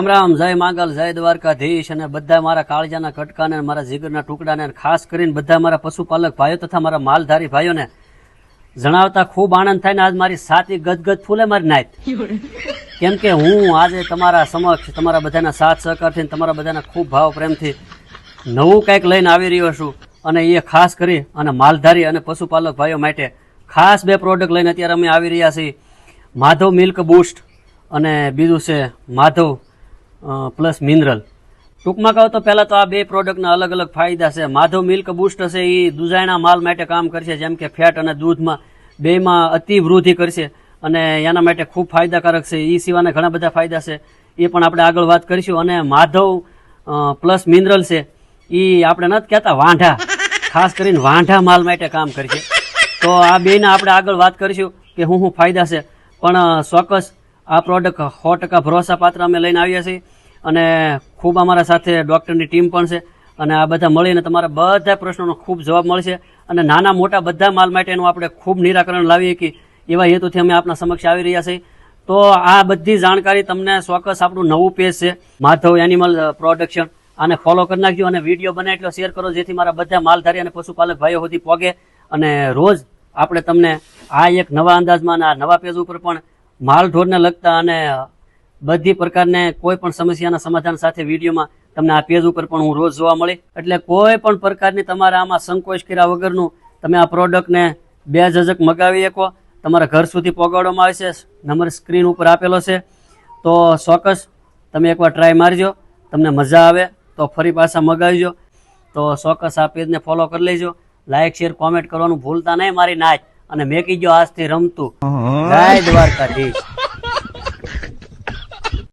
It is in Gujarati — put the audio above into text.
રામ રામ, જય માંગલ, જય દ્વારકાધીશ અને બધા મારા કાળજાના કટકાને મારા જીગરના ટુકડાને ખાસ કરીને બધા મારા પશુપાલક ભાઈઓ તથા મારા માલધારી ભાઈઓને જણાવતા ખૂબ આનંદ થાય ને આજ મારી સાતી ગદગદ ફૂલે મારી નાત. કેમ કે હું આજે તમારા સમક્ષ, તમારા બધાના સાથ સહકારથી તમારા બધાના ખૂબ ભાવ પ્રેમથી નવું કંઈક લઈને આવી રહ્યો છું. અને એ ખાસ કરી અને માલધારી અને પશુપાલક ભાઈઓ માટે ખાસ બે પ્રોડક્ટ લઈને અત્યારે અમે આવી રહ્યા છીએ. માધવ મિલ્ક બૂસ્ટ અને બીજું છે માધવ પ્લસ મિનરલ ટૂંકમાં કહો તો પહેલાં તો આ બે પ્રોડક્ટના અલગ અલગ ફાયદા છે. માધવ મિલ્ક બુસ્ટ હશે એ દુધાયના માલ માટે કામ કરશે, જેમ કે ફેટ અને દૂધમાં બેમાં અતિ વૃદ્ધિ કરશે. અને એના માટે ખૂબ ફાયદાકારક છે. એ સિવાયના ઘણા બધા ફાયદા છે. એ પણ આપણે આગળ વાત કરીશું. અને માધવ પ્લસ મિનરલ છે. એ આપણે નથી કહેતા, વાંઢા. ખાસ કરીને વાંઢા માલ માટે કામ કરશે. તો આ બેને આપણે આગળ વાત કરીશું કે શું શું ફાયદા છે. પણ ચોક્કસ આ પ્રોડક્ટ સો ટકા ભરોસાપાત્ર અમે લઈને આવ્યા છીએ. અને ખૂબ અમારા સાથે ડૉક્ટરની ટીમ પણ છે. અને આ બધા મળીને તમારા બધા પ્રશ્નોનો ખૂબ જવાબ મળશે. અને નાના મોટા બધા માલ માટેનું આપણે ખૂબ નિરાકરણ લાવીએ કે એવા હેતુથી અમે આપના સમક્ષ આવી રહ્યા છીએ. તો આ બધી જાણકારી તમને ચોક્કસ આપણું નવું પેજ છે, માધવ એનિમલ પ્રોડક્શન. આને ફોલો કરી નાખજો અને વીડિયો બને એટલો શેર કરો, જેથી મારા બધા માલધારી અને પશુપાલક ભાઈઓ સુધી પોગે. અને રોજ આપણે તમને આ એક નવા અંદાજમાં અને આ નવા પેજ ઉપર પણ માલ ઢોરને લગતા અને બધી પ્રકારને કોઈ પણ સમસ્યાના સમાધાન સાથે વિડીયોમાં તમને આ પેજ ઉપર પણ હું રોજ જોવા મળે. એટલે કોઈ પણ પ્રકારની તમારે આમાં સંકોચ કર્યા વગરનું તમે આ પ્રોડક્ટને બે જજક મગાવી શકો. તમારા ઘર સુધી પહોંચાડવામાં આવે છે. નંબર સ્ક્રીન ઉપર આપેલો છે. તો ચોક્કસ તમે એકવાર ટ્રાય મારજો. તમને મજા આવે તો ફરી પાછા મગાવીજો. તો ચોક્કસ આ પેજને ફોલો કરી લેજો. લાઈક શેર કોમેન્ટ કરવાનું ભૂલતા નહીં. મારી નાચ અને મેં કીધું આજથી રમતું. જય દ્વારકાધીશ.